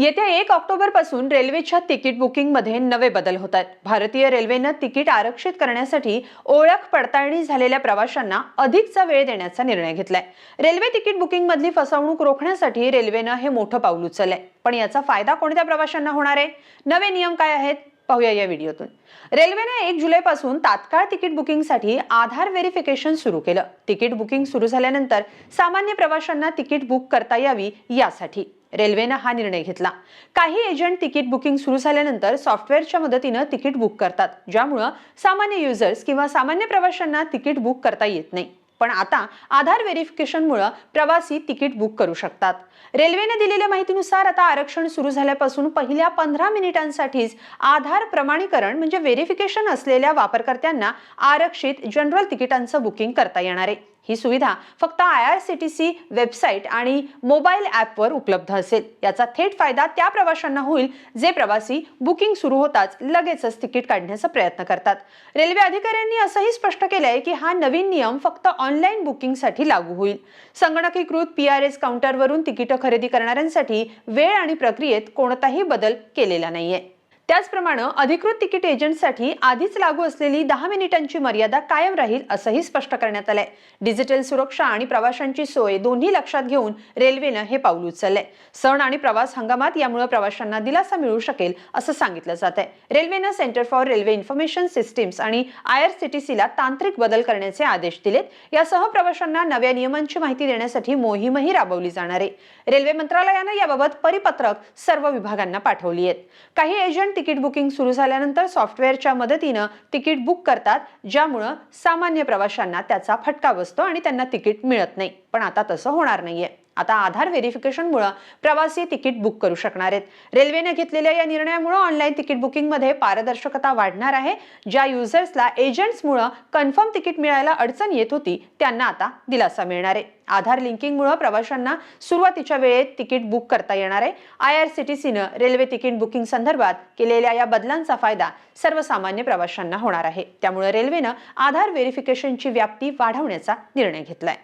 येत्या एक ऑक्टोबरपासून रेल्वेच्या तिकीट बुकिंगमध्ये नवे बदल होत आहेत भारतीय रेल्वेनं तिकीट आरक्षित करण्यासाठी ओळख पडताळणी झालेल्या प्रवाशांना अधिकचा वेळ देण्याचा निर्णय घेतलाय. रेल्वे तिकीट बुकिंग मधली फसवणूक रोखण्यासाठी रेल्वेनं हे मोठं पाऊल उचललंय. पण याचा फायदा कोणत्या प्रवाशांना होणार आहे? नवे नियम काय आहेत? पाहूया या व्हिडिओतून. रेल्वेने एक जुलैपासून तात्काळ तिकीट बुकिंगसाठी आधार व्हेरिफिकेशन सुरू केलं. तिकीट बुकिंग सुरू झाल्यानंतर सामान्य प्रवाशांना तिकीट बुक करता यावी यासाठी. रेल्वेनं हा निर्णय घेतला. काही एजंट तिकीट बुकिंग सुरू झाल्यानंतर सॉफ्टवेअरच्या मदतीनं तिकीट बुक करतात ज्यामुळं सामान्य युजर्स किंवा सामान्य प्रवाशांना तिकीट बुक करता येत नाही. पण आता आधार व्हेरिफिकेशनमुळे प्रवासी तिकीट बुक करू शकतात. रेल्वेने दिलेल्या माहितीनुसार आता आरक्षण सुरू झाल्यापासून पहिल्या पंधरा मिनिटांसाठीच आधार प्रमाणीकरण म्हणजे व्हेरिफिकेशन असलेल्या वापरकर्त्यांना आरक्षित जनरल तिकिटांचं बुकिंग करता येणार आहे. ही सुविधा फक्त I R C T C website आणि मोबाईल ॲपवर उपलब्ध असेल. याचा थेट फायदा त्या प्रवाशांना होईल जे प्रवासी बुकिंग सुरू होताच लगेचच तिकीट काढण्याचा प्रयत्न करतात. रेल्वे अधिकाऱ्यांनी असंही स्पष्ट केलं आहे की हा नवीन नियम फक्त ऑनलाईन बुकिंगसाठी लागू होईल. संगणकीकृत पी आर एस काउंटरवरून तिकीटं खरेदी करणाऱ्यांसाठी वेळ आणि प्रक्रियेत कोणताही बदल केलेला नाहीये. त्याचप्रमाणे अधिकृत तिकीट एजंटसाठी आधीच लागू असलेली दहा मिनिटांची मर्यादा कायम राहील असंही स्पष्ट करण्यात आलंय. डिजिटल सुरक्षा आणि प्रवाशांची सोय दोन्ही लक्षात घेऊन रेल्वेनं हे पाऊल उचललंय. सण आणि प्रवास हंगामात यामुळे प्रवाशांना दिलासा मिळू शकेल असं सांगितलं जात आहे रेल्वेनं centre for railway information systems आणि आय आर सी टी सीला तांत्रिक बदल करण्याचे आदेश दिलेत. यासह प्रवाशांना नव्या नियमांची माहिती देण्यासाठी मोहीमही राबवली जाणार आहे. रेल्वे मंत्रालयानं याबाबत परिपत्रक सर्व विभागांना पाठवली आहेत. काही एजंट तिकीट बुकिंग सुरू झाल्यानंतर सॉफ्टवेअरच्या मदतीनं तिकीट बुक करतात ज्यामुळं सामान्य प्रवाशांना त्याचा फटका बसतो आणि त्यांना तिकीट मिळत नाही. पण आता तसं होणार नाहीये. आता आधार व्हेरिफिकेशनमुळे प्रवासी तिकीट बुक करू शकणार आहेत. रेल्वेने घेतलेल्या या निर्णयामुळे ऑनलाईन तिकीट बुकिंगमध्ये पारदर्शकता वाढणार आहे. ज्या युजर्सला एजंट्समुळे कन्फर्म तिकीट मिळायला अडचण येत होती त्यांना आता दिलासा मिळणार आहे. आधार लिंकिंगमुळे प्रवाशांना सुरुवातीच्या वेळेत तिकीट बुक करता येणार आहे. आय आर सी टी सीनं रेल्वे तिकीट बुकिंग संदर्भात केलेल्या या बदलांचा फायदा सर्वसामान्य प्रवाशांना होणार आहे. त्यामुळे रेल्वेनं आधार व्हेरिफिकेशनची व्याप्ती वाढवण्याचा निर्णय घेतलाय.